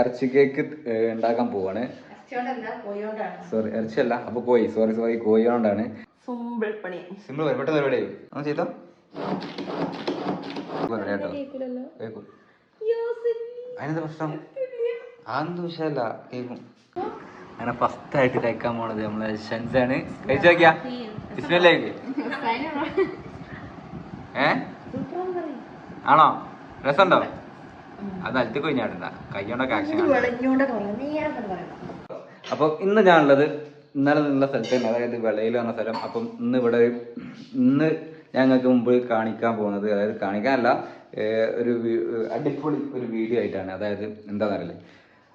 ഇറച്ചി കേക്ക് ഉണ്ടാക്കാൻ പോവാണ്. സോറി ഇറച്ചി അല്ല ഇറച്ചിയല്ല. അപ്പൊ കോഴി സോറി സോറി കോഴി കൊണ്ടാണ് സിമ്പിൾ പണി. സിമ്പിൾ വരും പെട്ടെന്ന് പരിപാടി ഒന്ന് ചെയ്തോ? കേട്ടോ കേൾക്കും അതിനെന്താ പ്രശ്നം? അതൊന്നും വിഷയമല്ല. കേൾക്കും അങ്ങനെ ഫസ്റ്റ് ആയിട്ട് കഴിക്കാൻ പോണത് നമ്മളെ ഷൻസാണ്. കഴിച്ചു നോക്കിയാ. ബിസ്മില്ലേക്ക് ഏ? ആണോ? രസമുണ്ടോ? അത് അലത്തി കൊഞ്ഞാടണ്ട കൈകൊണ്ടൊക്കെ ആക്ഷൻ അപ്പം ഇന്ന് ഞാനുള്ളത് ഇന്നലെ നിന്നുള്ള സ്ഥലത്ത് തന്നെ അതായത് വെളയിൽ വന്ന സ്ഥലം. അപ്പം ഇന്ന് ഇവിടെ ഇന്ന് ഞങ്ങൾക്ക് മുമ്പ് കാണിക്കാൻ പോകുന്നത് അതായത് കാണിക്കാനല്ല ഒരു അടിപൊളി ഒരു വീഡിയോ ആയിട്ടാണ്. അതായത് എന്താണെന്നറിയില്ലേ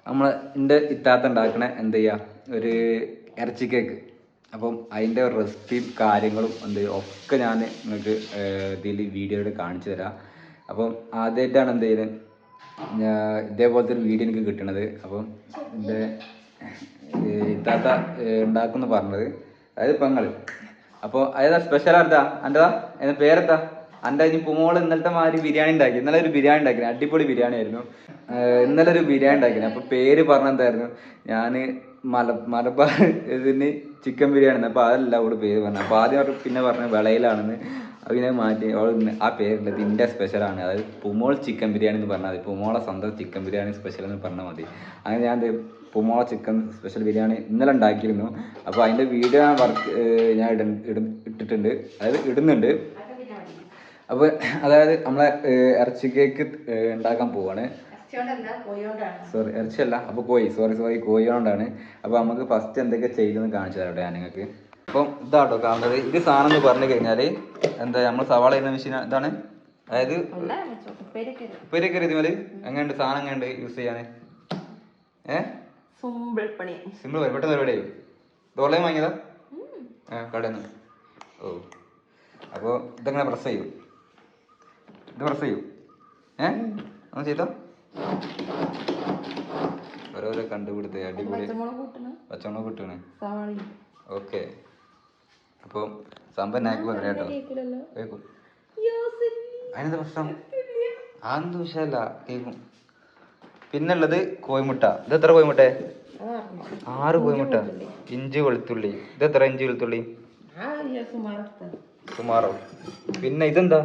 നമ്മൾ എന്റെ ഇത്താത്ത ഉണ്ടാക്കണ എന്ത് ചെയ്യുക ഒരു ഇറച്ചി കേക്ക് അപ്പം അതിന്റെ റെസിപ്പിയും കാര്യങ്ങളും എന്ത് ഒക്കെ ഞാൻ നിങ്ങൾക്ക് ഇതിൽ വീഡിയോയിൽ കാണിച്ചു തരാം. അപ്പം ആദ്യമായിട്ടാണ് എന്ത് ചെയ്യുന്നത് ഇതേപോലത്തെ ഒരു വീഡിയോ എനിക്ക് കിട്ടണത്. അപ്പം എന്റെ ഇത്താത്ത ഉണ്ടാക്കുന്നു പറഞ്ഞത്. അതായത് പെങ്ങൾ അപ്പോൾ അതേതാ സ്പെഷ്യൽ ആർത്താ എന്റെതാ എന്റെ പേരെത്താ എന്റെ ഇനി പുമോൾ ഇന്നലത്തെ മാതിരി ബിരിയാണി ഉണ്ടാക്കി. ഇന്നലെ ഒരു ബിരിയാണി ഉണ്ടാക്കി അടിപൊളി ബിരിയാണി ആയിരുന്നു. ഇന്നലെ ഒരു ബിരിയാണി ഉണ്ടാക്കി അപ്പോൾ പേര് പറഞ്ഞെന്തായിരുന്നു ഞാൻ മല മലബാർ ഇതിന് ചിക്കൻ ബിരിയാണി അപ്പോൾ അതല്ല അവൾ പേര് പറഞ്ഞു അപ്പോൾ ആദ്യം പിന്നെ പറഞ്ഞു വിളയിലാണെന്ന്. അതിനെ മാറ്റി അവൾ ആ പേരുണ്ട് ഇതിന്റെ സ്പെഷ്യലാണ് അതായത് പുമോൾ ചിക്കൻ ബിരിയാണി എന്ന് പറഞ്ഞാൽ മതി. പുമോളെ സ്വന്തം ചിക്കൻ ബിരിയാണി സ്പെഷ്യൽ എന്ന് പറഞ്ഞാൽ മതി. അങ്ങനെ ഞാൻ പുമോള ചിക്കൻ സ്പെഷ്യൽ ബിരിയാണി ഇന്നലെ ഉണ്ടാക്കിയിരുന്നു. അപ്പോൾ അതിന്റെ വീഡിയോ ഞാൻ വർക്ക് ഞാൻ ഇട ഇട- ഇട്ടിട്ടുണ്ട്. അതായത് ഇടുന്നുണ്ട്. അപ്പോൾ അതായത് നമ്മളെ ഇറച്ചി കേക്ക് ഉണ്ടാക്കാൻ പോവാണ്. സോറി ഇറച്ചിയല്ല. അപ്പോൾ കോഴി. Sorry sorry. കോഴി കൊണ്ടാണ് അപ്പോൾ നമുക്ക് ഫസ്റ്റ് എന്തൊക്കെ ചെയ്തെന്ന് കാണിച്ചു തരാം ഞാൻ നിങ്ങൾക്ക്. അപ്പം ഇതാട്ടോ കാണുന്നത്. ഇത് സാധനം എന്ന് പറഞ്ഞു കഴിഞ്ഞാൽ എന്താ നമ്മൾ സവാള ഇടുന്ന മെഷീൻ ഇതാണ്. അതായത് ഉപ്പേരിയൊക്കെ ഇതിമേൽ എങ്ങനെയുണ്ട്? സാധനം എങ്ങനെയുണ്ട് യൂസ് ചെയ്യാന്? സിമ്പിൾ പണി. സിമ്പിൾ പെട്ടെന്ന് പരിപാടി ആയി. ഡോളയും വാങ്ങിയതാ? ആ കടയിൽ നിന്ന്. ഓ. അപ്പോൾ ഇതെങ്ങനെ പ്രസ് ചെയ്യും? ഇത് പ്രസ് ചെയ്യും. ഏഹ് ഒന്ന് ചെയ്തോ? ഓരോരോ കണ്ടുപിടുത്തേ. അടിപൊളി. പച്ചമുളക് കൂട്ടണം. ഓക്കെ. അപ്പോൾ സമ്പന്നാക്കി പറയാം കേട്ടോ. കേൾക്കും അതിനെന്താ പ്രശ്നം? അതൊന്നും വിഷയമല്ല. കേൾക്കും പിന്നുള്ളത് കോയിമുട്ട ഇത് എത്ര കോയിമുട്ട ആറ് കോയിമുട്ട ഇഞ്ചി വെളുത്തുള്ളി. ഇത് എത്ര ഇഞ്ചി വെളുത്തുള്ളി? സുമാറോ. പിന്നെ ഇതെന്താ?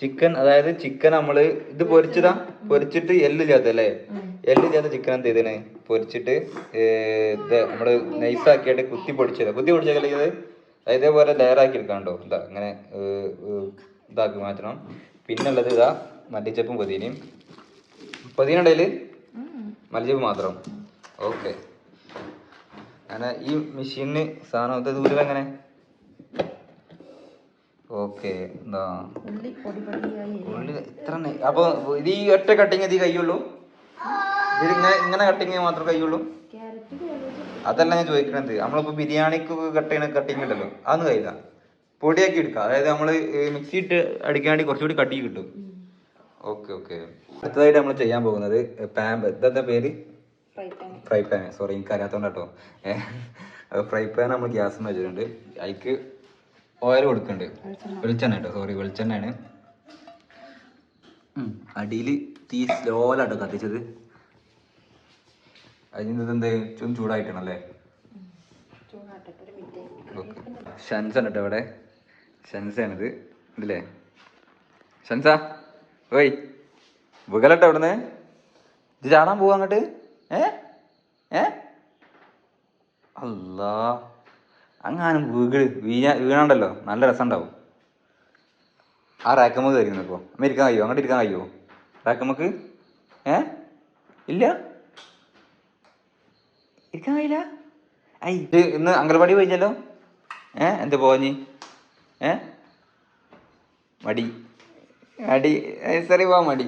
ചിക്കൻ. അതായത് ചിക്കൻ നമ്മൾ ഇത് പൊരിച്ചതാ? പൊരിച്ചിട്ട് എല്ലില്ലാത്ത അല്ലേ? എല്ലില്ലാത്ത ചിക്കൻ എന്ത് ചെയ്തേനെ? പൊരിച്ചിട്ട് ഇത് നമ്മൾ നൈസാക്കിയിട്ട് കുത്തി പൊടിച്ചത്. കുത്തി പൊടിച്ചതല്ലേ ഇത്? ഇതേപോലെ ലെയറാക്കി എടുക്കാണ്ടോ ഇതാ ഇങ്ങനെ ഇതാക്കി മാറ്റണം. പിന്നുള്ളത് ഇതാ മല്ലിച്ചപ്പും പൊതിനയും. പൊതിന ഇടയിൽ മല്ലിച്ചപ്പ് മാത്രം. ഓക്കെ. അങ്ങനെ ഈ മെഷീനിന് സാധനം ഇത് ദൂരം എങ്ങനെ ഓക്കെ എന്താ ഉള്ളി ഇത്ര നെ- അപ്പൊ ഇത് ഈ ഒറ്റ കട്ടിങ് ഇത് കഴിയുള്ളൂ ഇത് ഇങ്ങനെ ഇങ്ങനെ കട്ടിങ് മാത്രമേ കഴിയുള്ളൂ അതല്ല ഞാൻ ചോദിക്കണത്. നമ്മളിപ്പോ ബിരിയാണിക്ക് കട്ട് ചെയ്യണ കട്ടിങ് ഉണ്ടല്ലോ അതൊന്നും കഴിയില്ല പൊടിയാക്കി എടുക്കുക. അതായത് നമ്മൾ മിക്സി ഇട്ട് അടിക്കാണ്ടി കുറച്ചുകൂടി കട്ടി കിട്ടും. Okay okay. അടുത്തതായിട്ട് നമ്മൾ ചെയ്യാൻ പോകുന്നത് പാമ്പ്. എന്താ പേര്? Fry pan. സോറി എനിക്ക് അറിയാത്തോണ്ട് കേട്ടോ. ഏഹ് ഫ്രൈ പാൻ നമ്മൾ ഗ്യാസ് വെച്ചിട്ടുണ്ട്. അതിക്ക് ഓയിൽ കൊടുക്കുന്നുണ്ട് വെളിച്ചെണ്ണ. കേട്ടോ. സോറി വെളിച്ചെണ്ണയാണ്. അടിയിൽ തീ സ്ലോലാട്ടോ കത്തിച്ചത്. അതിന് എന്ത് ചും ചൂടായിട്ടാണല്ലേ? ഷൻസ് ആണ് കേട്ടോ ഇവിടെ ഷൻസാണിത്. ഇല്ലേ ഷൻസ ഓയ്. വികലട്ടോ ഇവിടുന്ന് ഇത് ചാടാൻ പോവാ അങ്ങോട്ട്? ഏ? ഏ? അല്ലാ. അങ്ങാനും വീട് വീഴ വീണാണ്ടല്ലോ. നല്ല രസം ഉണ്ടാവും ആ റാക്കമ്മക്ക് കയറി നിൽക്കോ അമ്മ ഇരിക്കാൻ കഴിയുമോ അങ്ങോട്ട് ഇരിക്കാൻ കഴിയുമോ റാക്കമ്മക്ക്? ഏ? ഇല്ല? ഇരിക്കാൻ കഴിയില്ല ഐ. ഇന്ന് അംഗൻവാടി പോയില്ലല്ലോ? ഏ? എന്ത് പോഞ്ഞി ഏ? മടി. മടി. സറി പോ മടി.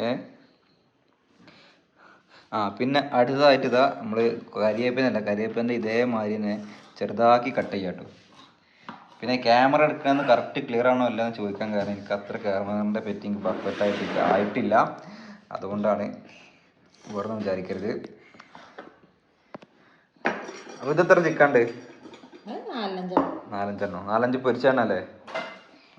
ഏ? ആ പിന്നെ അടുത്തതായിട്ട് ഇതാ നമ്മൾ കരിവേപ്പിനല്ല കരിയേപ്പന്റെ ഇതേമാതിരി തന്നെ ചെറുതാക്കി കട്ട് ചെയ്യാം കേട്ടോ പിന്നെ ക്യാമറ എടുക്കണമെന്ന് കറക്റ്റ് ക്ലിയർ ആണോ അല്ല എന്ന് ചോദിക്കാൻ കാരണം എനിക്ക് അത്ര ക്യാമറയുടെ പെറ്റിങ് പെർഫെക്റ്റ് ആയിട്ട് ആയിട്ടില്ല. അതുകൊണ്ടാണ് ഇവിടെ വിചാരിക്കരുത്. അപ്പൊ ഇത് എത്ര ചിക്കണ്ട്? നാലഞ്ചോ നാലഞ്ചെണ്ണോ. നാലഞ്ച് പൊരിച്ചെണ്ണല്ലേ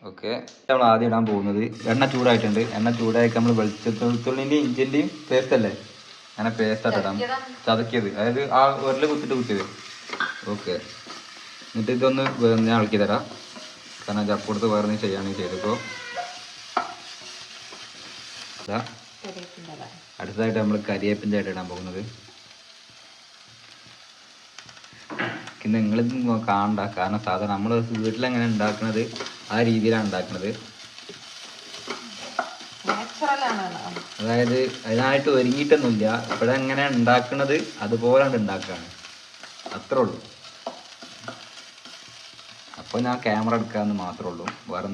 ഓക്കെ. നമ്മൾ ആദ്യം ഇടാൻ പോകുന്നത്. എണ്ണ ചൂടായിട്ടുണ്ട്. എണ്ണ ചൂടായി നമ്മൾ വെളിച്ചത്തുള്ളിന്റെയും ഇഞ്ചിന്റെയും പേസ്റ്റ് അല്ലേ? അങ്ങനെ പേസ്റ്റ് ആയിട്ട് ഇടാം. ചതക്കിയത്. അതായത് ആ ഉരൽ കുത്തിട്ട് കുത്തിയത്. ഓക്കെ. എന്നിട്ട് ഇതൊന്ന് ഞാൻ ഇളക്കി തരാം. കാരണം കൊടുത്ത് വേറെ ചെയ്യാണെങ്കിൽ ചെയ്തപ്പോ ചെയ്തപ്പോൾ. അടുത്തതായിട്ട് നമ്മൾ കരിയേപ്പിന്റെ ആയിട്ട് ഇടാൻ പോകുന്നത്. പിന്നെ നിങ്ങളിത് കാണണ്ട. കാരണം സാധാരണ നമ്മൾ വീട്ടിലെങ്ങനെ ഉണ്ടാക്കുന്നത് ആ രീതിയിലാണ് ഉണ്ടാക്കുന്നത് അതായത് അതിനായിട്ട് ഒരുങ്ങിയിട്ടൊന്നുമില്ല. ഇവിടെ എങ്ങനെ ഉണ്ടാക്കുന്നത് അതുപോലെ ഉണ്ടാക്കുകയാണ് അത്രേ ഉള്ളൂ. അപ്പൊ ഞാൻ ക്യാമറ എടുക്കാമെന്ന് മാത്രമേ ഉള്ളൂ. വേറെ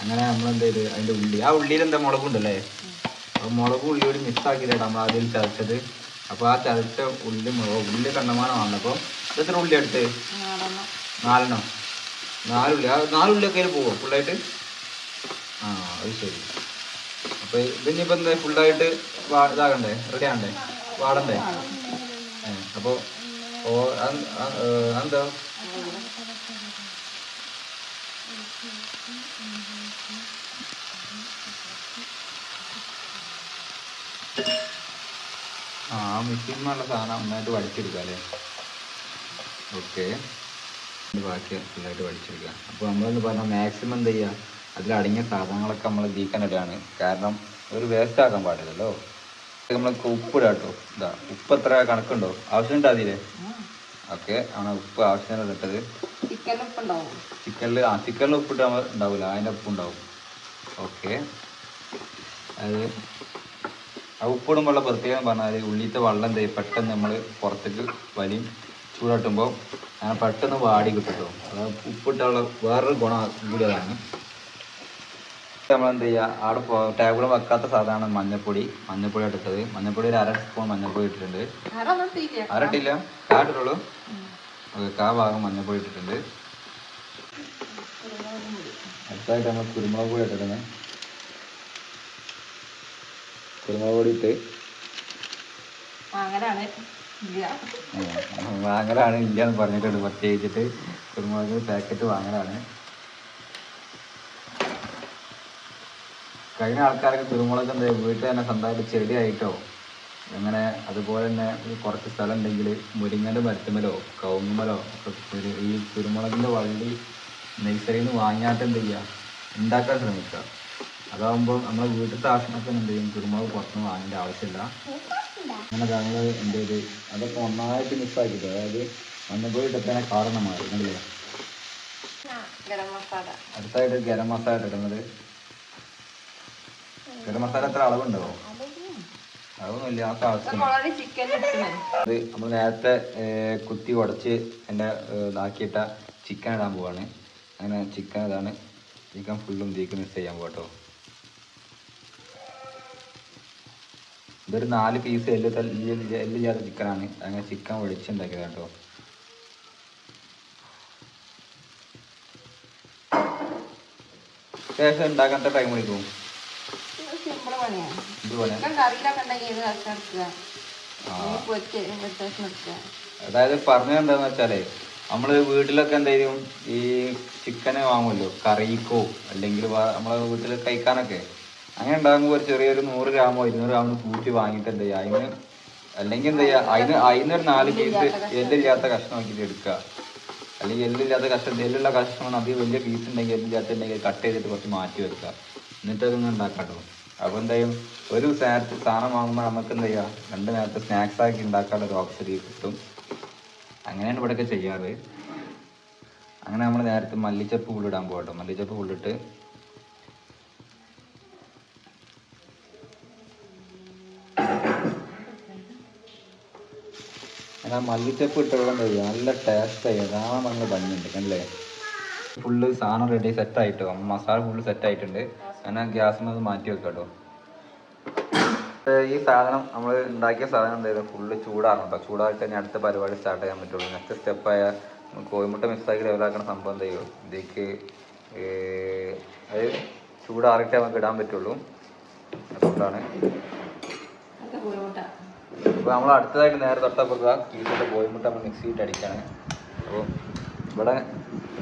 അങ്ങനെ നമ്മൾ എന്ത് ചെയ്ത് അതിന്റെ ഉള്ളി. ആ ഉള്ളിയിൽ എന്താ മുളകുണ്ടല്ലേ? അപ്പോൾ മുളക് ഉള്ളിയോട് മിക്സാക്കിയിട്ടാണ് നമ്മൾ ആദ്യം ചതച്ചത്. അപ്പോൾ ആ ചതച്ച ഉള്ളി മുളക് ഉള്ളി കണ്ടമാനമാണ് അപ്പോൾ എത്ര ഉള്ളി എടുത്ത്? നാലെണ്ണം. നാലുള്ളി. ആ നാലുള്ളിയൊക്കെ അതിൽ പോവോ ഫുള്ളായിട്ട്? ആ അത് ശരി. അപ്പോൾ ഇതിനിപ്പോൾ എന്താ ഫുള്ളായിട്ട് വാ ഇതാകണ്ടേ? റെഡി ആകണ്ടേ? വാടണ്ടേ? അപ്പോൾ ഓ അത് ആ, മിഷീനുള്ള സാധനം നന്നായിട്ട് വടിച്ചെടുക്കുക അല്ലേ? ഓക്കെ ബാക്കി നന്നായിട്ട് വടിച്ചെടുക്കുക അപ്പോൾ നമ്മളെന്ന് പറഞ്ഞാൽ മാക്സിമം എന്ത് ചെയ്യുക അതിലടങ്ങിയ സാധനങ്ങളൊക്കെ നമ്മൾ ഇടാണ്. കാരണം ഒരു വേസ്റ്റ് ആക്കാൻ പാടില്ലല്ലോ. നമ്മൾ ഉപ്പിടാം കേട്ടോ. ഇതാ ഉപ്പ് എത്ര കണക്കുണ്ടോ? ആവശ്യമുണ്ടോ അതിലേ. ഓക്കെ ആണ് ഉപ്പ് ആവശ്യത്തിന് ഇട്ടത് ചിക്കനിൽ ആ ചിക്കനിൽ ഉപ്പിട്ട് നമ്മൾ ഉണ്ടാവില്ല അതിന്റെ ഉപ്പ് ഉണ്ടാവും. ഓക്കെ അത് ഉപ്പിടുമ്പോഴുള്ള പ്രത്യേകം പറഞ്ഞാൽ ഉള്ളിത്തെ വെള്ളം തൈ പെട്ടെന്ന് നമ്മൾ പുറത്തേക്ക് വലിയും ചൂടാട്ടുമ്പോൾ അങ്ങനെ പെട്ടെന്ന് വാടി കിട്ടും അതായത് ഉപ്പിട്ടുള്ള വേറൊരു ഗുണം കൂടി അതാണ്. നമ്മൾ എന്ത് ചെയ്യുക അവിടെ ടേബിൾ വെക്കാത്ത സാധനമാണ് മഞ്ഞപ്പൊടി. മഞ്ഞപ്പൊടി എടുത്തത് മഞ്ഞപ്പൊടി ഒരു അര സ്പൂൺ മഞ്ഞപ്പൊടി ഇട്ടിട്ടുണ്ട്. ആരൊന്നും തീരെ അരട്ടില്ല. കാ ഇട്ടിട്ടുള്ളൂ. ഓക്കെ കാ ഭാഗം മഞ്ഞപ്പൊടി ഇട്ടിട്ടുണ്ട്. അടുത്തായിട്ട് നമ്മൾ കുരുമുളക് പൊടി ഇട്ടിട്ടുണ്ട്. കുരുമുളക് പൊടി ഇട്ട് വാങ്ങലാണ് ഇല്ല എന്ന് പറഞ്ഞിട്ടുണ്ട്. പ്രത്യേകിച്ചിട്ട് കുരുമുളക് പാക്കറ്റ് വാങ്ങലാണ് കഴിഞ്ഞ ആൾക്കാരൊക്കെ കുരുമുളക് എന്താ വീട്ടിൽ തന്നെ സ്വന്തമായിട്ട് ചെടിയായിട്ടോ? അങ്ങനെ അതുപോലെ തന്നെ കുറച്ച് സ്ഥലം ഉണ്ടെങ്കിൽ മുരിങ്ങന്റെ മരത്തുമലോ കവുങ്ങുമലോ ഒക്കെ ഈ കുരുമുളകിന്റെ വള്ളി നഴ്സറിയിൽ നിന്ന് വാങ്ങിയാട്ട് എന്ത് ചെയ്യുക? ഉണ്ടാക്കാൻ ശ്രമിക്കുക. അതാകുമ്പോൾ നമ്മളെ വീട്ടിലത്തെ ആവശ്യങ്ങൾക്ക് എന്ത് ചെയ്യും? കുരുമുളക് പുറത്തുനിന്ന് വാങ്ങേണ്ട ആവശ്യമില്ല. അങ്ങനെ ഞങ്ങൾ എന്ത് ചെയ്ത്? അതൊക്കെ നന്നായിട്ട് മിസ്സാക്കിയിട്ട് അതായത് മഞ്ഞപ്പൊടി ഇട്ടത്തേനെ കാരണം മാറി കണ്ടില്ലേ? ഗരം മസാല അടുത്തായിട്ട് ഗരം മസാല ഇടുന്നത്. ഗരം മസാല എത്ര അളവുണ്ടോ? അതൊന്നുമില്ല ആ അത് നമ്മൾ നേരത്തെ കുത്തി ഉടച്ച് എന്റെ ഇതാക്കിയിട്ട ചിക്കൻ ഇടാൻ പോവാണ്. അങ്ങനെ ചിക്കൻ ഇതാണ്. ചിക്കൻ ഫുള്ളും ഇതിലേക്ക് മിക്സ് ചെയ്യാൻ പോകട്ടോ ഇതൊരു നാല് പീസ് എല്ല് തല്ലി എല്ല് ചെയ്യാത്ത ചിക്കനാണ്. അങ്ങനെ ചിക്കൻ ഒഴിച്ചുണ്ടാക്കിയത് കേട്ടോ. ശേഷം ഉണ്ടാക്കാത്ത ടൈം എടുക്കും അതായത് പറഞ്ഞത് എന്താന്ന് വെച്ചാലേ നമ്മൾ വീട്ടിലൊക്കെ എന്തായാലും ഈ ചിക്കനെ വാങ്ങുമല്ലോ കറിക്കോ അല്ലെങ്കിൽ നമ്മളെ വീട്ടിൽ കഴിക്കാനൊക്കെ. അങ്ങനെ ഉണ്ടാകുമ്പോൾ ഒരു ചെറിയൊരു നൂറ് ഗ്രാമോ ഇരുന്നൂറ് ഗ്രാമോ കൂട്ടി വാങ്ങിയിട്ട് എന്ത് ചെയ്യുക അതിന് അല്ലെങ്കിൽ എന്ത് ചെയ്യുക അതിന് അതിനൊരു നാല് പീസ് എല്ലില്ലാത്ത കഷ്ണം ആക്കിയിട്ട് എടുക്കുക. അല്ലെങ്കിൽ എല്ലില്ലാത്ത കഷ്ണം എല്ലുള്ള കഷ്ണം അധികം വലിയ പീസ് ഉണ്ടെങ്കിൽ എല്ലില്ലാത്ത ഉണ്ടെങ്കിൽ കട്ട് ചെയ്തിട്ട് കുറച്ച് മാറ്റി വെക്കുക. എന്നിട്ട് അതൊന്നും ഉണ്ടാക്കാട്ടോ അപ്പോൾ എന്താ ഒരു നേരത്തെ സാധനം വാങ്ങുമ്പോൾ നമുക്ക് എന്താ ചെയ്യുക രണ്ട് നേരത്തെ സ്നാക്സ് ആക്കി ഉണ്ടാക്കാനുള്ള ഒരു ഓപ്ഷൻ കിട്ടും. അങ്ങനെയാണ് ഇവിടെയൊക്കെ ചെയ്യാറ്. അങ്ങനെ നമ്മൾ നേരത്തെ മല്ലിച്ചപ്പ് ഉള്ളിടാൻ പോകട്ടോ മല്ലിച്ചപ്പ് ഉള്ളിട്ട് അങ്ങനെ മല്ലിച്ചപ്പ് ഇട്ട വെള്ളം ചെയ്യുക? നല്ല ടേസ്റ്റ് ആയി നമ്മൾ ഭംഗിയുണ്ട് കണ്ടില്ലേ? ഫുള്ള് സാധനം റെഡി സെറ്റ് ആയിട്ടോ. മസാല ഫുള്ള് സെറ്റ് ആയിട്ടുണ്ട്. അങ്ങനെ ഗ്യാസ് ഒന്ന് മാറ്റി വെക്കാം കേട്ടോ. ഈ സാധനം നമ്മൾ ഉണ്ടാക്കിയ സാധനം എന്തായാലും ഫുള്ള് ചൂടാണ് കേട്ടോ. ചൂടായിട്ട് തന്നെ അടുത്ത പരിപാടി സ്റ്റാർട്ട് ചെയ്യാൻ പറ്റുള്ളൂ. നെക്സ്റ്റ് സ്റ്റെപ്പായ കോഴിമുട്ട മിക്സാക്കി ലെവലാക്കുന്ന സംഭവം എന്ത് ചെയ്യും ഇതിലേക്ക് അത് ചൂടാറിയിട്ട് നമുക്ക് ഇടാൻ പറ്റുള്ളൂ. അതുകൊണ്ടാണ്. അപ്പോൾ നമ്മൾ അടുത്തതായിട്ട് നേരെ തൊട്ടപ്പുറത്ത് കീസിന്റെ പോയിമുട്ട് നമ്മൾ മിക്സ് ചെയ്തിട്ട് അടിക്കുകയാണ് അപ്പോൾ ഇവിടെ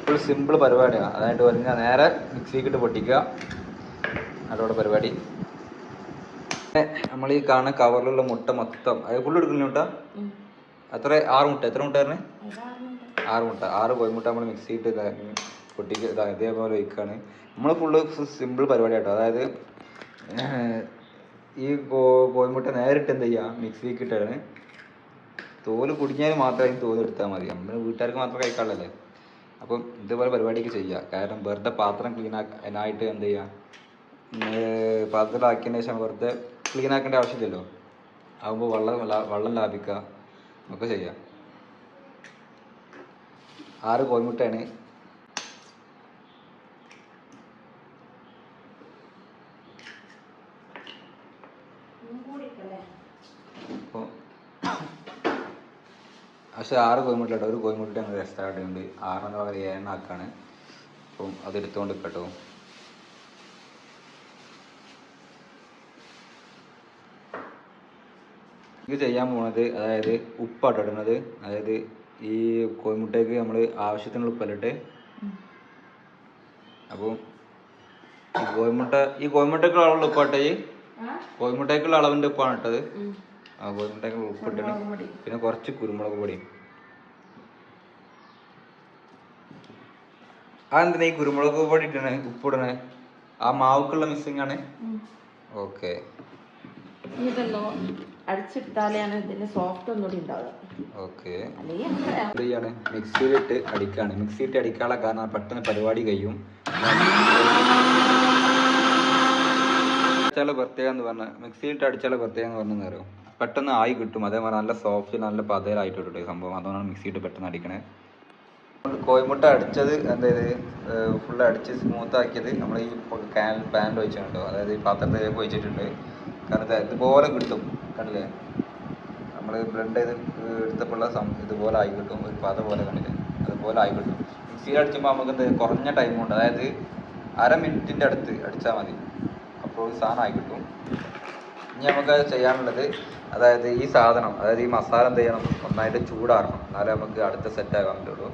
ഫുൾ സിമ്പിൾ പരിപാടിയാണ് അതായിട്ട് പറഞ്ഞാൽ നേരെ മിക്സിക്കിട്ട് പൊട്ടിക്കുക. അതോടെ പരിപാടി. നമ്മൾ ഈ കാണുന്ന കവറിലുള്ള മുട്ട മൊത്തം. അത് ഫുള്ള് എടുക്കുന്നില്ല മുട്ട? അത്ര ആറ് മുട്ട. എത്ര മുട്ട പറഞ്ഞേ ആറ് മുട്ട. ആറ് കോഴിമുട്ട നമ്മൾ മിക്സ് ചെയ്തിട്ട് പൊട്ടിക്കുക ഇതേപോലെ വയ്ക്കുകയാണ് നമ്മൾ ഫുള്ള് സിമ്പിൾ പരിപാടി കേട്ടോ അതായത് ഈ കോഴിമുട്ട നേരിട്ട് എന്ത് ചെയ്യുക മിക്സിക്ക് ഇട്ടാണ് തോൽ കുടിക്കാൻ മാത്രം അതിന് തോൽ എടുത്താൽ മതി. നമ്മൾ വീട്ടുകാർക്ക് മാത്രം കഴിക്കാനുള്ളല്ലേ അപ്പം ഇതുപോലെ പരിപാടിയൊക്കെ ചെയ്യുക കാരണം വെറുതെ പാത്രം ക്ലീൻ ആക്കാനായിട്ട് എന്ത് ചെയ്യുക പാത്രത്തിലാക്കിയതിന് ശേഷം വെറുതെ ക്ലീൻ ആക്കേണ്ട ആവശ്യമില്ലല്ലോ. ആകുമ്പോൾ വെള്ളം വെള്ളം ലാഭിക്കുക ഒക്കെ ചെയ്യാം. ആറ് കോഴിമുട്ടയാണ് അപ്പോൾ പക്ഷെ ആറ് കോഴിമുട്ട ഒരു കോയിമുട്ടിൽ ഞങ്ങൾ എക്സ്ട്രാ ഉണ്ട്. ആറെന്ന് പകരം ഏഴെണ്ണ ആക്കാണ്. അപ്പം അത് എടുത്തുകൊണ്ട് കേട്ടോ ഇത് ചെയ്യാൻ പോണത് അതായത് ഉപ്പാട്ടോ ഇടുന്നത്? അതായത് ഈ കോയിമുട്ടേക്ക് നമ്മൾ ആവശ്യത്തിനുള്ള ഉപ്പല്ലിട്ട് അപ്പോൾ ഈ കോയിമുട്ട ഈ കോയിമുട്ടേക്കുള്ള അളവുള്ള ഉപ്പാട്ടെ ഈ? ആ? കോഴിമുട്ടയ്ക്കുള്ള അളവിന്റെ ഉപ്പാണ് ഇട്ടത്. ആ കോയിമുട്ടേക്കുള്ള ഉപ്പിട്ടിട്ട് പിന്നെ കുറച്ച് കുരുമുളക് പൊടി. ആ എന്തിനാ ഈ കുരുമുളക് പൊടി ഇട്ടണേ ഉപ്പിടണേ ആ മാവുക്കുള്ള മിസ്സിംഗ് ആണ്. ഓക്കെ ഇതല്ലോ അടിച്ചെടുത്താലാണ് ഇതിന് സോഫ്റ്റ് ഒന്നുകൂടി ഉണ്ടാവുക. ഓക്കെ ചെയ്യാണ്. മിക്സിയിലിട്ട് അടിക്കാണ്. മിക്സിയിട്ട് അടിക്കാനുള്ള കാരണം പെട്ടെന്ന് പരിപാടി കഴിയും. അടിച്ചാലുള്ള പ്രത്യേകം എന്ന് പറഞ്ഞാൽ മിക്സിയിലിട്ട് അടിച്ചാലുള്ള പ്രത്യേകം എന്ന് പറഞ്ഞാൽ അറിയോ പെട്ടെന്ന് ആയി കിട്ടും. അതേമാതിരി നല്ല സോഫ്റ്റ് നല്ല പതയിലായിട്ട് കിട്ടും സംഭവം. അതുകൊണ്ടാണ് മിക്സിയിട്ട് പെട്ടെന്ന് അടിക്കണേ. കോഴിമുട്ട അടിച്ചത് എന്താ ഫുൾ അടിച്ച് സ്മൂത്ത് ആക്കിയത് നമ്മൾ ഈ കാൻ പാനിൽ ഒഴിച്ചിട്ടുണ്ടോ അതായത് ഈ പാത്രത്തിലേക്ക് ഒഴിച്ചിട്ടുണ്ട്. കാരണം ഇത് ഇതുപോലെ കിട്ടും. കണ്ടില്ലേ? നമ്മൾ ബ്ലെൻഡ് ചെയ്ത് എടുത്തപ്പോൾ ഇതുപോലെ ആയി കിട്ടും. ഒരു പാത പോലെ കണ്ടില്ലേ? അതുപോലെ ആയി കിട്ടും. മിക്സിയിൽ അടിക്കുമ്പോൾ നമുക്ക് എന്ത് കുറഞ്ഞ ടൈം ഉണ്ട്. അതായത് അര മിനിറ്റിന്റെ അടുത്ത് അടിച്ചാൽ മതി. അപ്പോൾ സാധനം ആയി കിട്ടും. ഇനി നമുക്ക് ചെയ്യാനുള്ളത് അതായത് ഈ സാധനം അതായത് ഈ മസാല എന്ത് ചെയ്യണം? നന്നായിട്ട് ചൂടാറണം. എന്നാലേ നമുക്ക് അടുത്ത സെറ്റ് ആകാൻ പറ്റുള്ളൂ.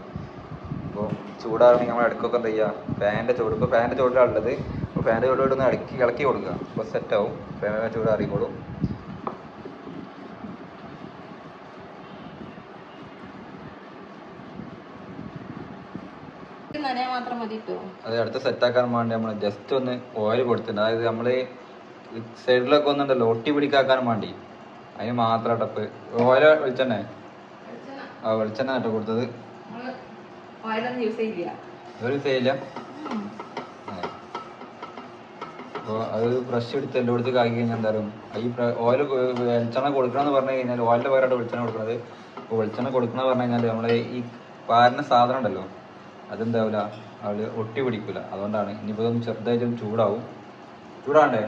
അപ്പോൾ ചൂടാകണമെങ്കിൽ നമ്മൾ ഇടയ്ക്കൊക്കെ എന്ത് ചെയ്യുക? ഫാനിന്റെ ചൂട് ഇപ്പോൾ ഫാനിന്റെ ചൂടിലാണ് ഉള്ളത് അപ്പോൾ ഫാനിന്റെ ചൂട് ഒന്ന് ഇടയ്ക്ക് ഇളക്കി കൊടുക്കുക. അപ്പോൾ സെറ്റ് ആവും ഫാനിന്റെ ചൂട് അറിയിക്കോളും അതെ അടുത്ത സെറ്റാക്കാൻ വേണ്ടി നമ്മൾ ജസ്റ്റ് ഒന്ന് ഓയിൽ കൊടുത്തിട്ടുണ്ട്. അതായത് നമ്മൾ സൈഡിലൊക്കെ ഒന്നുണ്ടല്ലോ ഒട്ടി പിടിക്കാൻ വേണ്ടി. അതിന് മാത്രം ടപ്പ് ഓയിൽ വെളിച്ചെണ്ണ? ആ വെളിച്ചെണ്ണ കേട്ടോ കൊടുത്തത്. ഓയിലൊന്നും യൂസ് ചെയ്യില്ല. ഒരു ചെയ്യില്ല? അപ്പോൾ അത് ബ്രഷ് എടുത്ത് കാക്കി കഴിഞ്ഞാൽ എന്തായാലും ഈ ഓയിൽ വെളിച്ചെണ്ണ കൊടുക്കണമെന്ന് പറഞ്ഞു കഴിഞ്ഞാൽ ഓയിലിന്റെ പകരമായിട്ട് വെളിച്ചെണ്ണ കൊടുക്കുന്നത് അപ്പോൾ വെളിച്ചെണ്ണ കൊടുക്കണമെന്ന് പറഞ്ഞു കഴിഞ്ഞാൽ നമ്മളെ ഈ പാരുന്ന സാധനം ഉണ്ടല്ലോ അതെന്താവില്ല അവർ ഒട്ടി പിടിക്കില്ല അതുകൊണ്ടാണ് ഇനിയിപ്പോൾ ഇതൊന്ന് ചെറുതായിട്ടും ചൂടാവും. ചൂടാണ്ടേ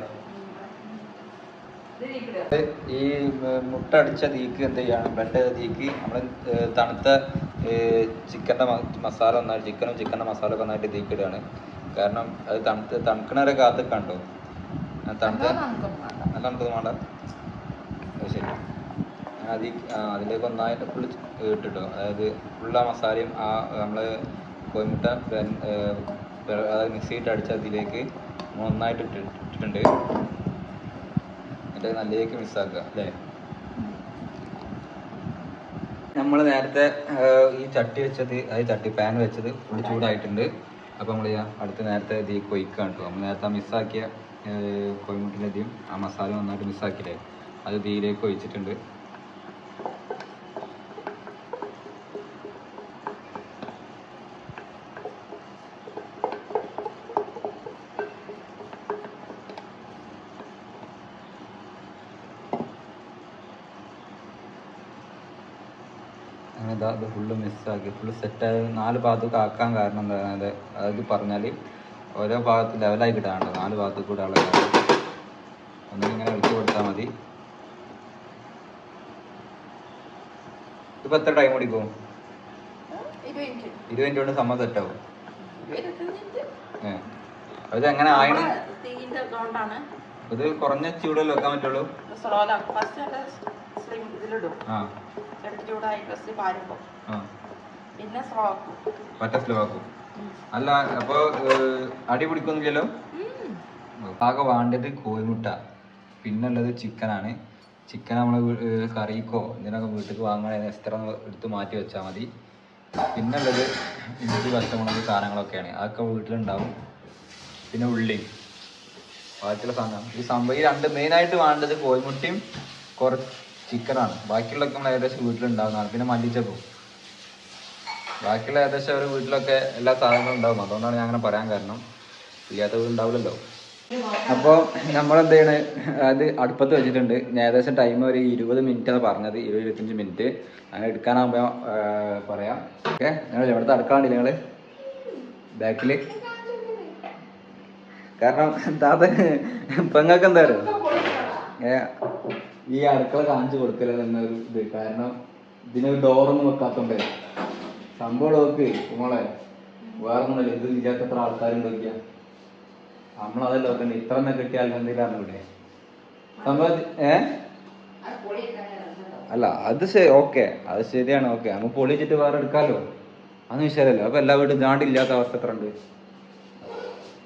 ഈ മുട്ടടിച്ച മുട്ട അടിച്ച തീക്ക് എന്ത് ചെയ്യാണ്? ബ്രെഡ് തീക്ക് നമ്മൾ തണുത്ത ചിക്കന്റെ മസാല ഒന്നായിട്ട് ചിക്കനും ചിക്കന്റെ മസാല ഒക്കെ ഒന്നായിട്ട് തീക്ക് ഇടുകയാണ്. കാരണം അത് തണുത്ത് തണുക്കണവരെ കാത്ത് കണ്ടോ? തണുത്ത തണുത്തത് വേണ്ട. അത് ശരി. അതി അതിലേക്ക് ഒന്നായിട്ട് ഫുള്ള് ഇട്ടിട്ടോ? അതായത് ഫുള്ള് ആ മസാലയും ആ നമ്മൾ ബെ- അതായത് മിക്സിയിട്ട് അടിച്ച അതിലേക്ക് ഒന്നായിട്ട് ഇട്ടിട്ടുണ്ട്. എന്നിട്ട് നല്ലേക്ക് മിസ്സാക്കുക അല്ലേ? നമ്മൾ നേരത്തെ ഈ ചട്ടി വെച്ചത് അതായത് ചട്ടി പാൻ വെച്ചത് ഫുൾ ചൂടായിട്ടുണ്ട്. അപ്പോൾ നമ്മൾ അടുത്ത് നേരത്തെ ഇത് കൊയ്ക്കാണ് കേട്ടോ. നമ്മൾ നേരത്തെ മിസ്സാക്കിയ കോഴിമുട്ടിലധികം ആ മസാല നന്നായിട്ട് മിസ്സാക്കിയില്ലേ അത് തീയിലേക്ക് ഒഴിച്ചിട്ടുണ്ട് അങ്ങനെ ഇതാ ഇത് ഫുള്ള് ഫുൾ സെറ്റ് സെറ്റായി നാല് ഭാഗത്തേക്ക് ആക്കാൻ കാരണം എന്താണ് അത് അതായത് പറഞ്ഞാൽ ഓരോ ഭാഗത്ത് ലെവലായി കിട്ടാണ്ട് നാല് ഭാഗത്ത് കൂടെ ഉള്ള ഒന്നിങ്ങനെ ഇളക്കി കൊടുത്താൽ മതി. ഇപ്പൊ എത്ര ടൈം പിടിക്കും ഇരുപത് മിനിറ്റ്. കൊണ്ട് സംഭവം സെറ്റാവും ഇരുപത്തഞ്ച് മിനിറ്റ്? ഏ. അത് എങ്ങനെ ഇതുകൊണ്ടാണ് ഇത് കുറഞ്ഞ ചൂടിൽ വെക്കാൻ പറ്റുള്ളൂ? സ്ലോലാക്കും ഫസ്റ്റ് നല്ല സ്ലിം ഇതിലിടും. ആ. ചൂടായി പാരുമ്പോൾ ആ. പിന്നെ സ്ലോ ആക്കും പറ്റ അല്ല അപ്പൊ അടി പിടിക്കൊന്നുമില്ലല്ലോ? ആകെ വേണ്ടത് കോഴിമുട്ട പിന്നുള്ളത് ചിക്കനാണ്. ചിക്കൻ നമ്മൾ കറിക്കോ എന്തിനൊക്കെ വീട്ടിൽ വാങ്ങണേ എത്ര എടുത്ത് മാറ്റി വെച്ചാൽ മതി. പിന്നുള്ളത് ഇഞ്ചി പച്ചമുളക് സാധനങ്ങളൊക്കെയാണ്. അതൊക്കെ വീട്ടിലുണ്ടാവും. പിന്നെ ഉള്ളി. ബാക്കിയുള്ള സാധനം. ഈ സംഭവം ഈ രണ്ട് മെയിനായിട്ട് വേണ്ടത് കോഴിമുട്ടയും കുറച്ച് ചിക്കനാണ്. ബാക്കിയുള്ളതൊക്കെ നമ്മൾ ഏകദേശം വീട്ടിലുണ്ടാവുന്നതാണ്. പിന്നെ മല്ലിച്ചപ്പും. ബാക്കിയുള്ള ഏകദേശം അവരുടെ വീട്ടിലൊക്കെ എല്ലാ സാധനങ്ങളും ഉണ്ടാവും. അതുകൊണ്ടാണ് ഞാൻ അങ്ങനെ പറയാൻ കാരണം ഇല്ലാത്ത വീട് ഉണ്ടാവില്ലല്ലോ. അപ്പോൾ നമ്മളെന്ത് ചെയ്യണേ അത് അടുപ്പത്ത് വെച്ചിട്ടുണ്ട്. ഏകദേശം ടൈം ഒരു ഇരുപത് മിനിറ്റ് ആണ് പറഞ്ഞത്. ഇരുപത് ഇരുപത്തഞ്ച് മിനിറ്റ് അങ്ങനെ എടുക്കാനാകുമ്പോൾ പറയാം. ഓക്കെ? നിങ്ങൾ ഇവിടുത്തെ അടുക്കളണ്ട് നിങ്ങൾ ബാക്കിൽ കാരണം താത്ത പെങ്ങൾക്ക് എന്തായാലും ഏ ഈ അടുക്കള കാണിച്ചു കൊടുക്കരുത് എന്നൊരു ഇത്. കാരണം ഇതിനൊരു ഡോറൊന്നും വെക്കാത്തോണ്ടേ. സംഭവം നോക്ക് മോളെ വേറെ ഒന്നല്ല ഇത് എത്ര ആൾക്കാരുണ്ട് നോക്കിയാ. നമ്മളതല്ല നോക്കണ്ട ഇത്ര തന്നെ കിട്ടിയാൽ എന്തെങ്കിലും ഇവിടെ? സംഭവം ഏ? അല്ല അത് ശരി ഓക്കെ അത് ശരിയാണ് ഓക്കെ. നമുക്ക് പൊളിച്ചിട്ട് വേറെ എടുക്കാലോ? അന്ന് വിഷയമല്ലോ അപ്പൊ എല്ലാ വീടും ജാണ്ടില്ലാത്ത അവസ്ഥ എത്ര ഉണ്ട്?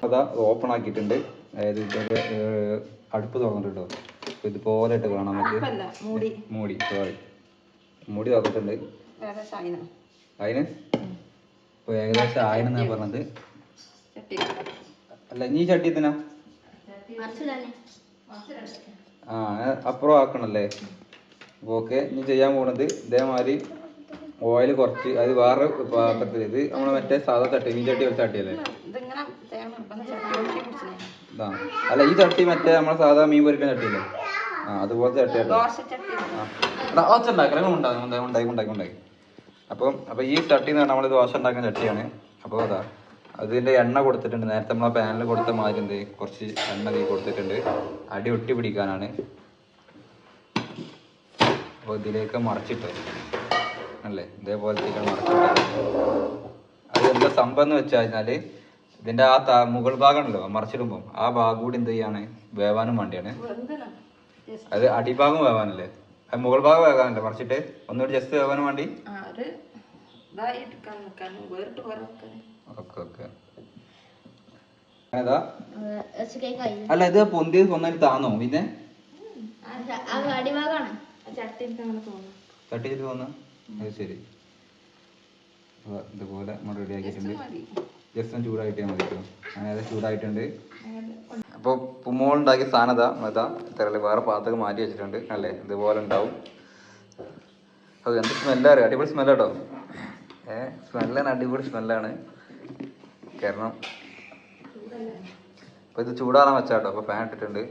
അതാ ഓപ്പൺ ആക്കിയിട്ടുണ്ട്. അതായത് ഇതൊക്കെ അടുപ്പ് തുറന്നിട്ടോ അപ്പൊ ഇതുപോലെ ഇട്ട് വേണം നമുക്ക്. അല്ല മൂടി. മൂടി സോറി മൂടി തുറന്നിട്ടുണ്ട്. അതിന് അതിന് ഇപ്പൊ ഏകദേശം പറഞ്ഞത്. അല്ല നീ ചട്ടി തിനാ ആ അപ്പുറം ആക്കണല്ലേ? ഓക്കെ നീ ചെയ്യാൻ പോണത് ഇതേമാതിരി ഓയിൽ കുറച്ച് അത് വേറെ പാത്രത്തിൽ ഇത് നമ്മളെ മറ്റേ സാധാ ചട്ടി മീൻ ചട്ടി വെച്ച ചട്ടിയല്ലേ? ഇതാ. അല്ല ഈ ചട്ടി മറ്റേ നമ്മളെ സാധാ മീൻ പൊരിക്കുന്ന ചട്ടിയല്ലേ? ആ അതുപോലത്തെ ചട്ടി. ഉണ്ടാക്കി ഉണ്ടാക്കി ഉണ്ടാക്കി ഉണ്ടാക്കി അപ്പം അപ്പം ഈ ചട്ടി എന്ന് പറഞ്ഞാൽ നമ്മൾ ദോശ ഉണ്ടാക്കുന്ന ചട്ടിയാണ്. അപ്പോൾ അതാ അതിന്റെ എണ്ണ കൊടുത്തിട്ടുണ്ട്. നേരത്തെ നമ്മൾ പാനിൽ കൊടുത്ത മാതിരി എന്ത് കുറച്ച് എണ്ണ തീ കൊടുത്തിട്ടുണ്ട്. അടി ഒട്ടി പിടിക്കാനാണ്. അപ്പോൾ ഇതിലേക്ക് മറച്ചിട്ട് അല്ലേ? ഇതേപോലത്തേക്ക് മറച്ചിട്ട്. അത് എന്താ സംഭവം എന്ന് വെച്ച് കഴിഞ്ഞാൽ ഇതിന്റെ ആ താ മുകൾ ഭാഗം ഉണ്ടല്ലോ മറച്ചിടുമ്പോൾ ആ ഭാഗം കൂടി എന്ത് ചെയ്യാണ്? വേവാനും വേണ്ടിയാണ്. അത് അടിഭാഗം വേവാനല്ലേ? അത് മുകൾ ഭാഗം വേകാനല്ലേ മറിച്ചിട്ട് ഒന്നുകൂടി ജസ്റ്റ് വേവാനും വേണ്ടി? ഒരു ഇതായി എടുക്കാൻ വേറിട്ട് ഓക്കെ ഓക്കെ. അല്ല ഇത് പൊന്തി ഒന്നായിട്ട് താന്നോ? പിന്നെ? പോന്ന അത് ശരി. അപ്പൊ ഇതുപോലെ നമ്മൾ റെഡി ആക്കിയിട്ടുണ്ട്. മതി. ജസ്റ്റ് ഒന്ന് ചൂടായിട്ടേ മതി കേട്ടോ അങ്ങനെ ചൂടായിട്ടുണ്ട്. അപ്പോൾ പുമോൾ ഉണ്ടാക്കിയ സാധനം അതാ വേറെ പാത്രത്തിൽ മാറ്റി വെച്ചിട്ടുണ്ട്. അല്ലേ? ഇതുപോലെ ഉണ്ടാവും. അത് എന്ത് സ്മെല്ലാണ് അടിപൊളി സ്മെല്ല് കേട്ടോ ഏ സ്മെല്ലാണ് അടിപൊളി സ്മെല്ലാണ് കാരണം അപ്പോൾ ഇത് ചൂടാറാൻ വെച്ചാട്ടോ അപ്പോൾ ഫാൻ ഇട്ടിട്ടുണ്ട്.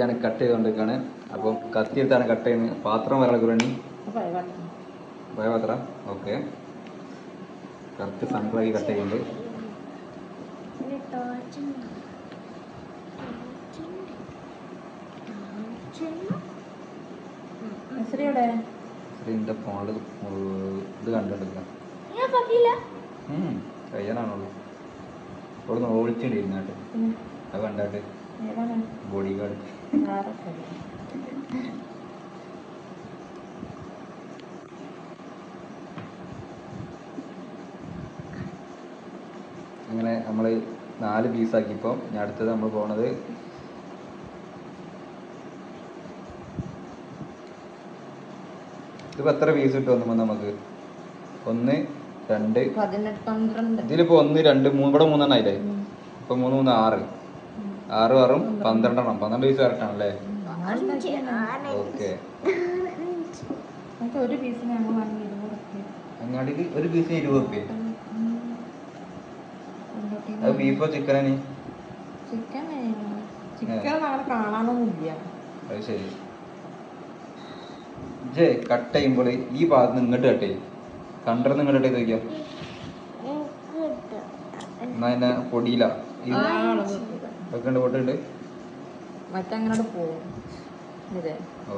ഞാൻ കട്ട് ചെയ്തുകൊണ്ടിരിക്കുകയാണ് അപ്പം കത്തി എടുത്താണ് കട്ട് ചെയ്യുന്നത്. പാത്രം അപ്പൊ വേണ്ട. ഭയപാത്ര ഓക്കെ കറക്റ്റ് സൺഫ്ലൈ കട്ട് ചെയ്യുന്നുണ്ട്. മെസ്സറിയുടെ ഇതിന്റെ ഫോണിൽ ഇത് കണ്ടിട്ടില്ല. ഞാൻ പറ്റിയില്ല കഴിയാനാണുള്ളൂ ഇവിടെ നിന്ന് ഓടിച്ചിട്ടിരുന്നാട്ട് അത് കണ്ടാട്ട്. ഏതാണ്? ബോഡി ഗാർഡ് വേറെ കറി. അങ്ങനെ നമ്മൾ നാല് പീസാക്കിയപ്പോൾ ഞാൻ അടുത്തത് നമ്മൾ പോണത് ഇതിപ്പോൾ എത്ര പീസ് കിട്ടും ഒന്നുമ്പോ നമുക്ക്? ഒന്ന് രണ്ട്. ഇതിലിപ്പോ ഒന്ന് രണ്ട് മൂന്ന് ഇവിടെ മൂന്നെണ്ണം ആയില്ലേ? ഇപ്പൊ മൂന്ന് മൂന്ന് ആറ്. ആറ് ആറും പന്ത്രണ്ടെണ്ണം. പന്ത്രണ്ട് പീസ് കറക്റ്റാണല്ലേ ഓക്കെ. അങ്ങാടിക്ക് ഒരു പീസിന് ഒരു ഇരുപത് റുപ്യ അത് ബീഫോ ചിക്കനാണ് ചിക്കൻ ചിക്കൻ അങ്ങനെ കാണാനൊന്നുമില്ല. അത് ശരി. ജേ കട്ട് ചെയ്യുമ്പോൾ ഈ ഭാഗത്ത് നിന്ന് ഇങ്ങോട്ട് കട്ട് ചെയ്യും. കണ്ടറിന്ന് ഇങ്ങോട്ട് കട്ട് ചെയ്ത് നോക്കിയാ? എന്നാ എന്നെ പൊടിയില. വെക്കണ്ട് പൊട്ടുണ്ട്.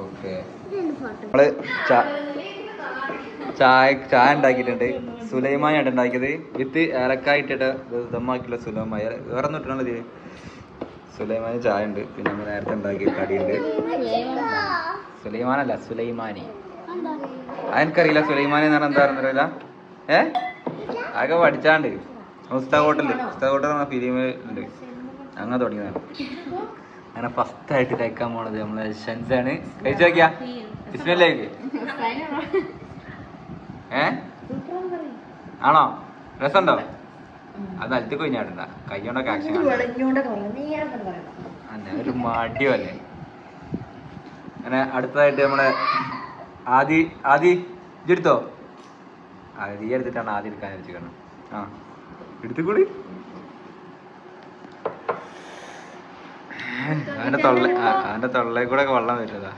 ഓക്കെ. നമ്മൾ ചായ ചായ ഉണ്ടാക്കിയിട്ടുണ്ട് സുലൈമാനായിട്ട് ഉണ്ടാക്കിയത് വിത്ത് ഏലക്കായ ഇട്ടിട്ട് ദമ്മാക്കിയുള്ള സുലൈമായ വേറെ ഒന്നും സുലൈമാനി ചായ ഉണ്ട് പിന്നെ നമ്മൾ നേരത്തെ ഉണ്ടാക്കിയ കടിയുണ്ട്. സുലൈമാനല്ല സുലൈമാനി. അതെനിക്കറിയില്ല സുലൈമാനി എന്ന് പറഞ്ഞാൽ എന്താ പറയുക ഏ? ആകെ പഠിച്ചാണ്ട്. ഉസ്താ ഹോട്ടലിൽ ഉസ്താ ഹോട്ടൽ എന്ന ഫിലിം ഉണ്ട്. അങ്ങനെ തുടങ്ങിയതാണ് അങ്ങനെ ഫസ്റ്റ് ആയിട്ട് കഴിക്കാൻ പോണത് നമ്മളെ ഷൻസാണ് കഴിച്ചു നോക്കിയാ. ബിസ്മില്ലേക്ക് ഏ? ആണോ? രസമുണ്ടോ? അത് നിലത്ത് കൊഞ്ഞാടണ്ട കൈകൊണ്ടൊക്കെ ആക്ഷൻ അന്നെ ഒരു മടിയല്ലേ അങ്ങനെ അടുത്തതായിട്ട് നമ്മളെ ആദി ആദി ഇജ്ജെടുത്തോ ആദി എടുത്തിട്ടാണ് ആദ്യം എടുക്കാൻ വെച്ചിരിക്കണം ആ എടുത്തുകൂടി? അവന്റെ തൊള്ള അവന്റെ തൊള്ളയിൽ കൂടെ ഒക്കെ വെള്ളം വരുന്നതാ.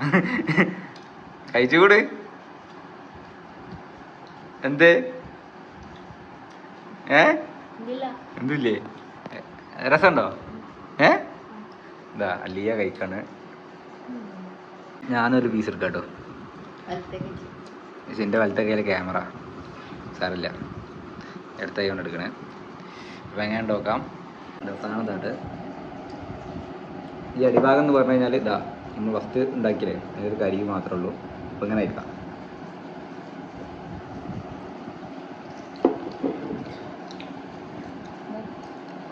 കഴിച്ചുകൂടി? എന്ത്? ഏ? എന്തില്ലേ? രസമുണ്ടോ? ഏ? ഇതാ അല്ലിയ കഴിക്കാണ്. ഞാനൊരു പീസ് എടുക്കാം കേട്ടോ എന്റെ വലത്തെ കയ്യിലെ ക്യാമറ സാറില്ല എടുത്ത കൈ കൊണ്ട് എടുക്കണേ. അപ്പം എങ്ങനെ നോക്കാം. അവസാനത്തായിട്ട് ഈ അടിഭാഗം എന്ന് പറഞ്ഞു കഴിഞ്ഞാൽ ഇതാ നമ്മൾ ഫസ്റ്റ് ഉണ്ടാക്കിയില്ലേ? അതൊരു കരി മാത്രമേ ഉള്ളൂ. അപ്പം ഇങ്ങനെ ആയിരിക്കാം.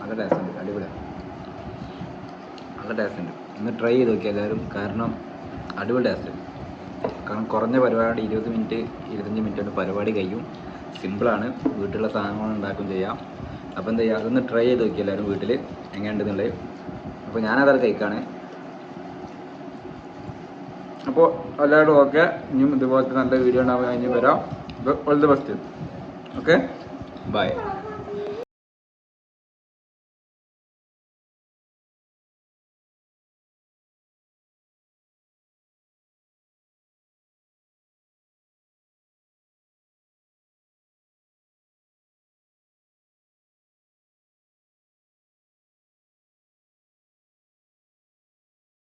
നല്ല ടേസ്റ്റ് ഉണ്ട്. അടിപൊളിയാണ് നല്ല ടേസ്റ്റ് ഉണ്ട്. ഒന്ന് ട്രൈ ചെയ്ത് നോക്കിയേ എല്ലാവരും. കാരണം അടിപൊളി ടേസ്റ്റ് കാരണം കുറഞ്ഞ പരിപാടി ഇരുപത് മിനിറ്റ് ഇരുപത്തഞ്ച് മിനിറ്റ് കൊണ്ട് പരിപാടി കഴിയും. സിമ്പിളാണ് വീട്ടിലുള്ള സാധനങ്ങൾ ഉണ്ടാക്കുകയും ചെയ്യാം. അപ്പോൾ എന്താ ചെയ്യുക അതൊന്ന് ട്രൈ ചെയ്ത് നോക്കി എല്ലാവരും വീട്ടിൽ എങ്ങനെയുണ്ടെന്നുള്ളത്. അപ്പോൾ ഞാനതൊക്കെ കഴിക്കാണ്. അപ്പോൾ എല്ലാവരും ഓക്കെ ഇനിയും ഇതുപോലത്തെ നല്ല വീഡിയോ ഉണ്ടാവാൻ കഴിഞ്ഞ് വരാം. All the best okay bye